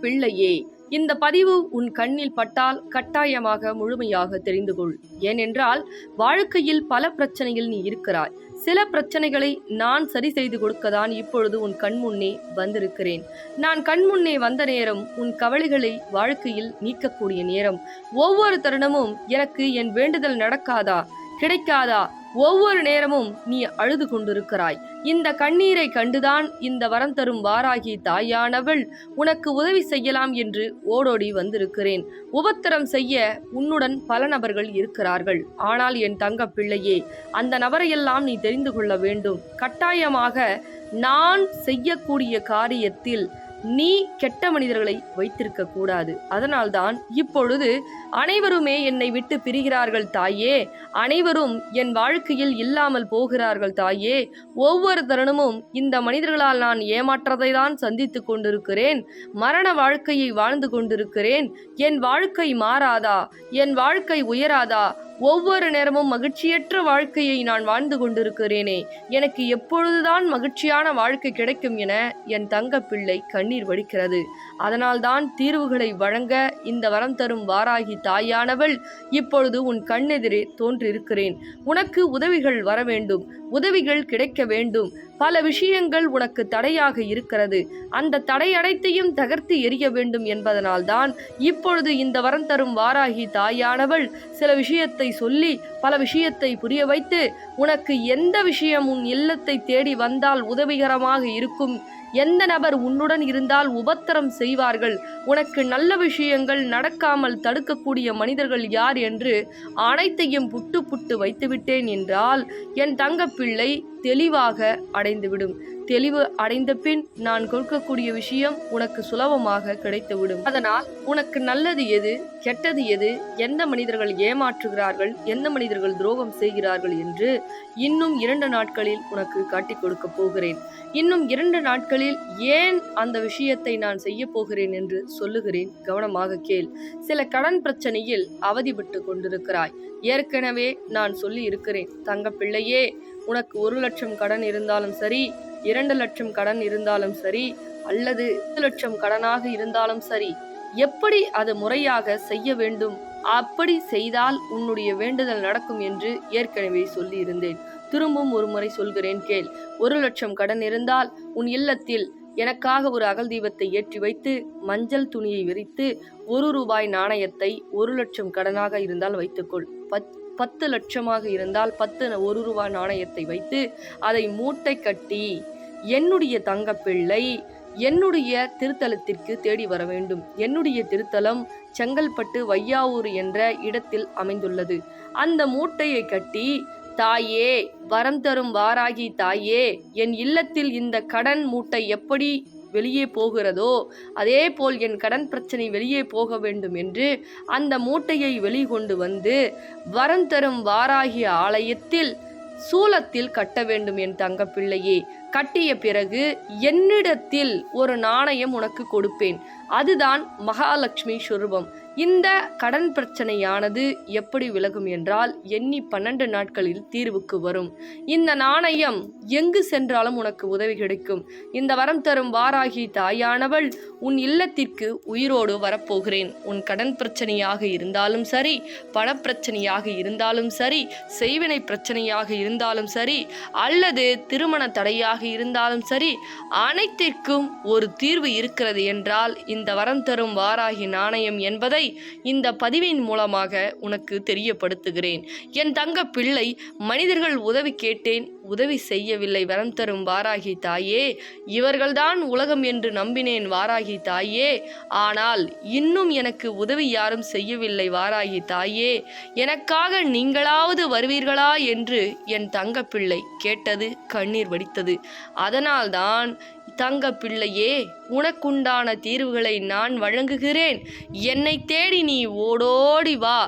பிள்ளையே இந்த பதிவு உன் கண்ணில் பட்டால் கட்டாயமாக முழுமையாக தெரிந்து கொள் ஏனென்றால் வாழ்க்கையில் பல பிரச்சனைகள் நீ இருக்கிறாய். சில பிரச்சனைகளை நான் சரி செய்து கொடுக்கதான் இப்பொழுது உன் கண்முன்னே வந்திருக்கிறேன். நான் கண்முன்னே வந்த நேரம் உன் கவலைகளை வாழ்க்கையில் நீக்கக்கூடிய நேரம். ஒவ்வொரு தருணமும் எனக்கு என் வேண்டுதல் நடக்காதா? கிடைக்காதா? ஒவ்வொரு நேரமும் நீ அழுது கொண்டிருக்கிறாய். இந்த கண்ணீரை கண்டுதான் இந்த வரம் தரும் வாராகி தாயானவள் உனக்கு உதவி செய்யலாம் என்று ஓடோடி வந்திருக்கிறேன். உபத்திரம் செய்ய உன்னுடன் பல நபர்கள் இருக்கிறார்கள். ஆனால் என் தங்க பிள்ளையே அந்த நபரையெல்லாம் நீ தெரிந்து கொள்ள வேண்டும். கட்டாயமாக நான் செய்யக்கூடிய காரியத்தில் நீ கெட்ட மனிதர்களை வைத்திருக்க கூடாது. அதனால்தான் இப்பொழுது அனைவருமே என்னை விட்டு பிரிகிறார்கள் தாயே. அனைவரும் என் வாழ்க்கையில் இல்லாமல் போகிறார்கள் தாயே. ஒவ்வொரு தருணமும் இந்த மனிதர்களால் நான் ஏமாற்றத்தை தான் சந்தித்து கொண்டிருக்கிறேன். மரண வாழ்க்கையை வாழ்ந்து கொண்டிருக்கிறேன். என் வாழ்க்கை மாறாதா? என் வாழ்க்கை உயராதா? ஒவ்வொரு நேரமும் மகிழ்ச்சியற்ற வாழ்க்கையை நான் வாழ்ந்து கொண்டிருக்கிறேனே. எனக்கு எப்பொழுதுதான் மகிழ்ச்சியான வாழ்க்கை கிடைக்கும் என என் தங்க பிள்ளை கண்ணீர் வடிக்கிறது. அதனால்தான் தீர்வுகளை வழங்க இந்த வரம் தரும் வாராகி தாயானவள் இப்பொழுது உன் கண்ணெதிரே தோன்றிருக்கிறேன். உனக்கு உதவிகள் வர வேண்டும். உதவிகள் கிடைக்க வேண்டும். பல விஷயங்கள் உனக்கு தடையாக இருக்கிறது. அந்த தடை அனைத்தையும் தகர்த்து எரிய வேண்டும் என்பதனால்தான் இப்பொழுது இந்த வரம் தரும் வாராகி தாயானவள் சில விஷயத்தை சொல்லி பல விஷயத்தை புரிய வைத்து உனக்கு எந்த விஷயம் உன் இல்லத்தை தேடி வந்தால் உதவிகரமாக இருக்கும்? எந்த நபர் உன்னுடன் இருந்தால் உபத்திரம் செய்வார்கள்? உனக்கு நல்ல விஷயங்கள் நடக்காமல் தடுக்கக்கூடிய மனிதர்கள் யார் என்று அனைத்தையும் புட்டு புட்டு வைத்துவிட்டேன் என்றால் என் தங்கப்பிள்ளை தெளிவாக அடைந்துவிடும். தெளிவு அடைந்த பின் நான் கொடுக்கக்கூடிய விஷயம் உனக்கு சுலபமாக கிடைத்துவிடும். அதனால் உனக்கு நல்லது எது கெட்டது எது எந்த மனிதர்கள் ஏமாற்றுகிறார்கள் எந்த மனிதர்கள் துரோகம் செய்கிறார்கள் என்று இன்னும் இரண்டு நாட்களில் உனக்கு காட்டிக் கொடுக்க போகிறேன். இன்னும் இரண்டு நாட்களில் ஏன் அந்த விஷயத்தை நான் செய்ய போகிறேன் என்று சொல்லுகிறேன் கவனமாக கேள். சில கடன் பிரச்சனையில் அவதிப்பட்டு கொண்டிருக்கிறாய். ஏற்கனவே நான் சொல்லி இருக்கிறேன் தங்க பிள்ளையே உனக்கு ஒரு லட்சம் கடன் இருந்தாலும் சரி இரண்டு லட்சம் கடன் இருந்தாலும் சரி அல்லது பத்து லட்சம் கடனாக இருந்தாலும் சரி எப்படி அது முறையாக செய்ய வேண்டும்? அப்படி செய்தால் உன்னுடைய வேண்டுதல் நடக்கும் என்று ஏற்கனவே சொல்லி இருந்தேன் திரும்பவும் ஒரு முறை சொல்கிறேன் கேள். ஒரு லட்சம் கடன் இருந்தால் உன் இல்லத்தில் எனக்காக ஒரு அகல் தீபத்தை ஏற்றி வைத்து மஞ்சள் துணியை விரித்து ஒரு ரூபாய் நாணயத்தை ஒரு லட்சம் கடனாக இருந்தால் வைத்துக்கொள். பத் பத்து லட்சமாக இருந்தால் பத்து ஒரு ரூபாய் நாணயத்தை வைத்து அதை மூட்டை கட்டி என்னுடைய தங்கப்பிள்ளை என்னுடைய திருத்தலத்திற்கு தேடி வர வேண்டும். என்னுடைய திருத்தலம் செங்கல்பட்டு வையாவூர் என்ற இடத்தில் அமைந்துள்ளது. அந்த மூட்டையை கட்டி தாயே வரம் தரும் வாராகி தாயே என் இல்லத்தில் இந்த கடன் மூட்டை எப்படி வெளியே போகிறதோ அதே போல் என் கடன் பிரச்சனை வெளியே போக வேண்டும் என்று அந்த மூட்டையை வெளிக்கொண்டு வந்து வரம் தரும் வாராகி ஆலயத்தில் சூலத்தில் கட்ட வேண்டும் என் தங்கப்பிள்ளையே. கட்டிய பிறகு என்னிடத்தில் ஒரு நாணயம் உனக்கு கொடுப்பேன். அதுதான் மகாலட்சுமி சுரூபம். இந்த கடன் பிரச்சனையானது எப்படி விலகும் என்றால் எண்ணி பன்னெண்டு நாட்களில் தீர்வுக்கு வரும். இந்த நாணயம் எங்கு சென்றாலும் உனக்கு உதவி கிடைக்கும். இந்த வரம் தரும் வாராகி தாயானவள் உன் இல்லத்திற்கு உயிரோடு வரப்போகிறேன். உன் கடன் பிரச்சனையாக இருந்தாலும் சரி பணப்பிரச்சனையாக இருந்தாலும் சரி செய்வினை பிரச்சனையாக இருந்தாலும் சரி அல்லது திருமண தடையாக இருந்தாலும் சரி அனைத்திற்கும் ஒரு தீர்வு இருக்கிறது என்றால் இந்த வரம் தரும் வாராகி நாணயம் என்பதை இந்த பதிவின் மூலமாக உனக்கு தெரியப்படுத்துகிறேன். என் தங்க பிள்ளை மனிதர்கள் உதவி கேட்டேன் உதவி செய்யவில்லை வரம் தரும் வாராகி தாயே. இவர்கள்தான் உலகம் என்று நம்பினேன் வாராகி தாயே. ஆனால் இன்னும் எனக்கு உதவி யாரும் செய்யவில்லை வாராகி தாயே. எனக்காக நீங்களாவது வருவீர்களா என்று என் தங்க பிள்ளை கேட்டது கண்ணீர் வடித்தது. அதனால்தான் தங்க பிள்ளையே உனக்குண்டான தீர்வுகளை நான் வழங்குகிறேன். என்னை தேடி நீ ஓடோடி வா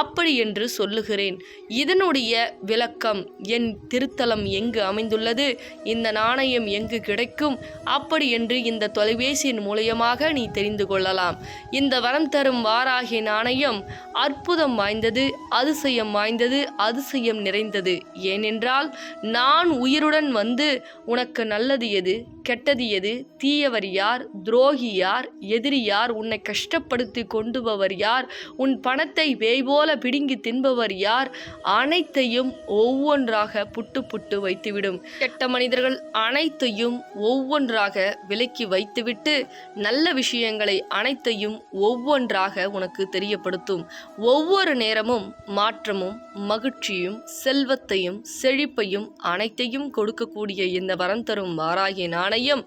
அப்படி என்று சொல்லுகிறேன். இதனுடைய விளக்கம் என் திருத்தலம் எங்கு அமைந்துள்ளது? இந்த நாணயம் எங்கு கிடைக்கும்? அப்படி என்று இந்த தொலைபேசியின் மூலியமாக நீ தெரிந்து கொள்ளலாம். இந்த வரம் தரும் வாராகிய நாணயம் அற்புதம் வாய்ந்தது அதிசயம் வாய்ந்தது அதிசயம் நிறைந்தது. ஏனென்றால் நான் உயிருடன் வந்து உனக்கு நல்லது எது கெட்டது எது தீயவர் யார்? யார்? துரோகி யார்? எதிரி யார்? உன்னை கஷ்டப்படுத்தி கொண்டுபவர் யார்? உன் பணத்தை வேய் போல பிடுங்கி தின்பவர் யார்? அனைத்தையும் ஒவ்வொன்றாக புட்டு புட்டு வைத்துவிடும். கெட்ட மனிதர்கள் அனைத்தையும் ஒவ்வொன்றாக விலக்கி வைத்துவிட்டு நல்ல விஷயங்களை அனைத்தையும் ஒவ்வொன்றாக உனக்கு தெரியப்படுத்தும். ஒவ்வொரு நேரமும் மாற்றமும் மகிழ்ச்சியும் செல்வத்தையும் செழிப்பையும் அனைத்தையும் கொடுக்கக்கூடிய இந்த வரம் தரும் வாராகி நாணயம்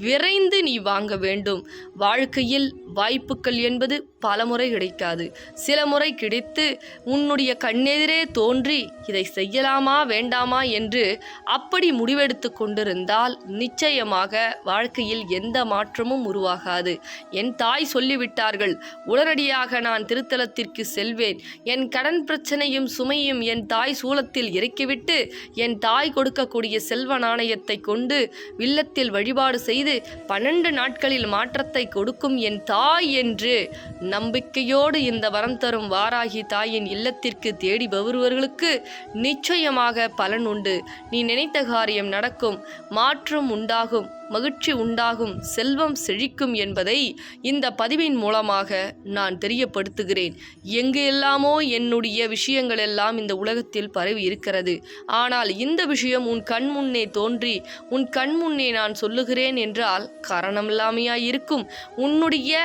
விரைந்து நீ வாங்க வேண்டும். வாழ்க்கையில் வாய்ப்புகள் என்பது பலமுறை கிடைக்காது. சில முறை கிடைத்து உன்னுடைய கண்ணெதிரே தோன்றி இதை செய்யலாமா வேண்டாமா என்று அப்படி முடிவெடுத்து கொண்டிருந்தால் நிச்சயமாக வாழ்க்கையில் எந்த மாற்றமும் உருவாகாது. என் தாய் சொல்லிவிட்டார்கள் உடனடியாக நான் திருத்தலத்திற்கு செல்வேன். என் கடன் பிரச்சனையும் சுமையும் என் தாய் சூலத்தில் இறக்கிவிட்டு என் தாய் கொடுக்கக்கூடிய செல்வ நாணயத்தை கொண்டு வில்லத்தில் வழிபாடு செய்து பன்னெண்டு நாட்களில் மாற்றத்தை கொடுக்கும் என் தாய் என்று நம்பிக்கையோடு இந்த வரம் தரும் வாராகி தாயின் இல்லத்திற்கு தேடி வருபவர்களுக்கு நிச்சயமாக பலன் உண்டு. நீ நினைத்த காரியம் நடக்கும் மாற்றம் உண்டாகும். மகிழ்ச்சி உண்டாகும் செல்வம் செழிக்கும் என்பதை இந்த பதிவின் மூலமாக நான் தெரியப்படுத்துகிறேன். எங்கு எல்லாமோ என்னுடைய விஷயங்கள் எல்லாம் இந்த உலகத்தில் பரவி இருக்கிறது. ஆனால் இந்த விஷயம் உன் கண் முன்னே தோன்றி உன் கண் முன்னே நான் சொல்லுகிறேன் என்றால் காரணமில்லாமையாய் இருக்கும். உன்னுடைய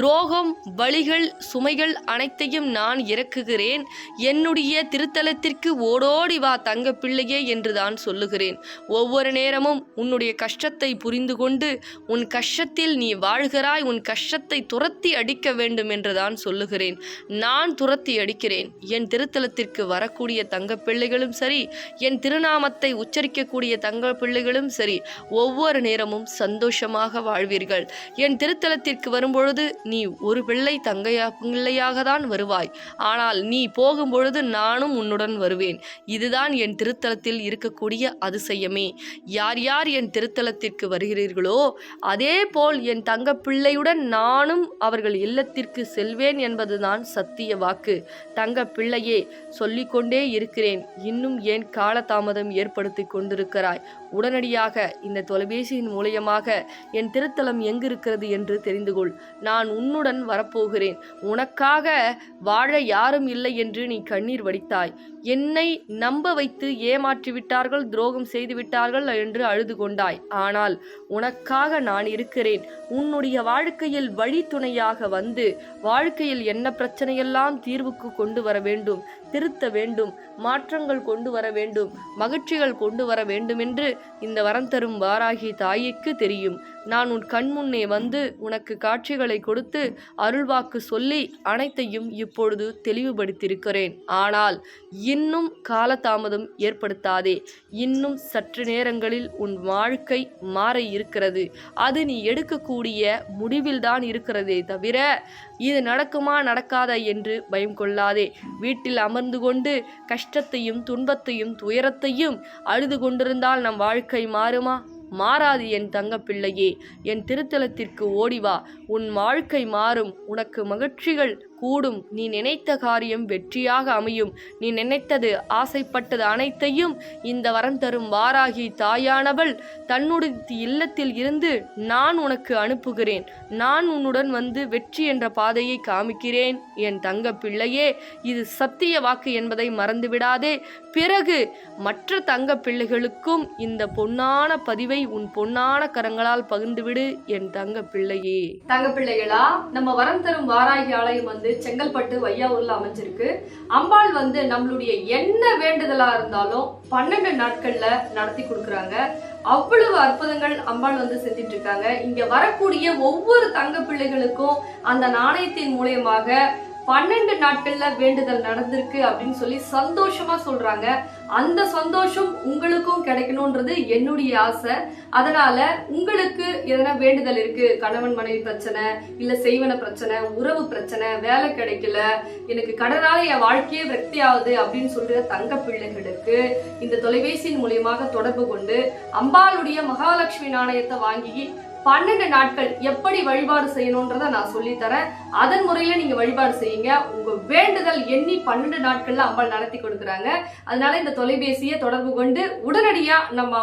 துரோகம் வழிகள் சுமைகள் அனைத்தையும் நான் இறக்குகிறேன். என்னுடைய திருத்தலத்திற்கு ஓடோடி வா தங்க பிள்ளையே என்று தான் சொல்லுகிறேன். ஒவ்வொரு நேரமும் உன்னுடைய கஷ்டத்தை புரிந்து கொண்டு உன் கஷ்டத்தில் நீ வாழ்கிறாய் உன் கஷ்டத்தை துரத்தி அடிக்க வேண்டும் என்று தான் சொல்லுகிறேன். நான் துரத்தி அடிக்கிறேன். என் திருத்தலத்திற்கு வரக்கூடிய தங்க பிள்ளைகளும் சரி என் திருநாமத்தை உச்சரிக்கக்கூடிய தங்க பிள்ளைகளும் சரி ஒவ்வொரு நேரமும் சந்தோஷமாக வாழ்வீர்கள். என் திருத்தலத்திற்கு வரும்பொழுது நீ ஒரு பிள்ளை தங்கையா பிள்ளையாக தான் வருவாய். ஆனால் நீ போகும்பொழுது நானும் உன்னுடன் வருவேன். இதுதான் என் திருத்தலத்தில் இருக்கக்கூடிய அதிசயமே. யார் யார் என் திருத்தலத்திற்கு வருகிறீர்களோ அதே போல் என் தங்க பிள்ளையுடன் நானும் அவர்கள் இல்லத்திற்கு செல்வேன் என்பதுதான் சத்திய வாக்கு. தங்க பிள்ளையே சொல்லிக்கொண்டே இருக்கிறேன். இன்னும் ஏன் காலதாமதம் ஏற்படுத்தி கொண்டிருக்கிறாய்? உடனடியாக இந்த தொலைபேசியின் மூலியமாக என் திருத்தலம் எங்கிருக்கிறது என்று தெரிந்து கொள். நான் உன்னுடன் வரப்போகிறேன். உனக்காக வாழ யாரும் இல்லை என்று நீ கண்ணீர் வடித்தாய். என்னை நம்ப வைத்து ஏமாற்றி விட்டார்கள் துரோகம் செய்துவிட்டார்கள் என்று அழுது கொண்டாய். ஆனால் உனக்காக நான் இருக்கிறேன். உன்னுடைய வாழ்க்கையில் வழித்துணையாக வந்து வாழ்க்கையில் என்ன பிரச்சனையெல்லாம் தீர்வுக்கு கொண்டு வர வேண்டும் திருத்த வேண்டும் மாற்றங்கள் கொண்டு வர வேண்டும் மகிழ்ச்சிகள் கொண்டு வர வேண்டும் என்று இந்த வரம் தரும் வாராகி தாய்க்கு தெரியும். நான் உன் கண் முன்னே வந்து உனக்கு காட்சிகளை கொடுத்து அருள்வாக்கு சொல்லி அனைத்தையும் இப்பொழுது தெளிவுபடுத்தியிருக்கிறேன். ஆனால் இன்னும் காலதாமதம் ஏற்படுத்தாதே. இன்னும் சற்று நேரங்களில் உன் வாழ்க்கை மாற இருக்கிறது அது நீ எடுக்கக்கூடிய முடிவில்தான் இருக்கிறதே தவிர இது நடக்குமா நடக்காதா என்று பயம் கொள்ளாதே. வீட்டில் அமர்ந்து கொண்டு கஷ்டத்தையும் துன்பத்தையும் துயரத்தையும் அழுது கொண்டிருந்தால் நம் வாழ்க்கை மாறுமா? மாறாது என் தங்க பிள்ளையே என் திருத்தலத்திற்கு ஓடிவா. உன் வாழ்க்கை மாறும். உனக்கு மகிழ்ச்சிகள் கூடும். நீ நினைத்த காரியம் வெற்றியாக அமையும். நீ நினைத்தது ஆசைப்பட்டது அனைத்தையும் இந்த வரம் தரும் வாராகி தாயானவள் தன்னுடைய இல்லத்தில் இருந்து நான் உனக்கு அனுப்புகிறேன். நான் உன்னுடன் வந்து வெற்றி என்ற பாதையை காமிக்கிறேன். என் தங்க பிள்ளையே இது சத்திய வாக்கு என்பதை மறந்துவிடாதே. பிறகு மற்ற தங்க பிள்ளைகளுக்கும் இந்த பொன்னான பதிவை உன் பொன்னான கரங்களால் பகிர்ந்துவிடு என் தங்க பிள்ளையே. தங்க பிள்ளைகளா நம்ம வரம் தரும் வாராகி ஆலயம் வந்து செங்கல்பட்டு வையாவூர்ல அமைஞ்சிருக்கு. அம்பாள் வந்து நம்மளுடைய என்ன வேண்டுதலா இருந்தாலும் பன்னெண்டு நாட்கள்ல நடத்தி கொடுக்குறாங்க. அவ்வளவு அற்புதங்கள் அம்பாள் வந்து செஞ்சிட்டு இருக்காங்க. இங்க வரக்கூடிய ஒவ்வொரு தங்க பிள்ளைகளுக்கும் அந்த நாணயத்தின் மூலியமாக பன்னெண்டு நாட்கள்ல வேண்டுதல் நடந்திருக்கு அப்படின்னு சொல்லி சந்தோஷமா சொல்றாங்க. அந்த சந்தோஷம் உங்களுக்கும் கிடைக்கணும்ன்றது என்னுடைய ஆசை. அதனால உங்களுக்கு எதனா வேண்டுதல் இருக்கு? கணவன் மனைவி பிரச்சனை இல்ல செய்வன பிரச்சனை உறவு பிரச்சனை வேலை கிடைக்கல எனக்கு கடனால என் வாழ்க்கையே விரக்தி ஆகுது அப்படின்னு சொல்ற தங்க பிள்ளைகளுக்கு இந்த தொலைபேசியின் மூலியமாக தொடர்பு கொண்டு அம்பாளுடைய மகாலட்சுமி நாணயத்தை வாங்கி பன்னெண்டு நாட்கள் எப்படி வழிபாடு செய்யணும்ன்றத நான் சொல்லித் தரேன் அதன் முறையில நீங்க வழிபாடு செய்யுங்க. உங்க வேண்டுதல் எண்ணி பன்னெண்டு நாட்கள்ல அம்பாள் நடத்தி கொடுக்குறாங்க. அதனால இந்த தொலைபேசியை தொடர்பு கொண்டு உடனடியா நம்ம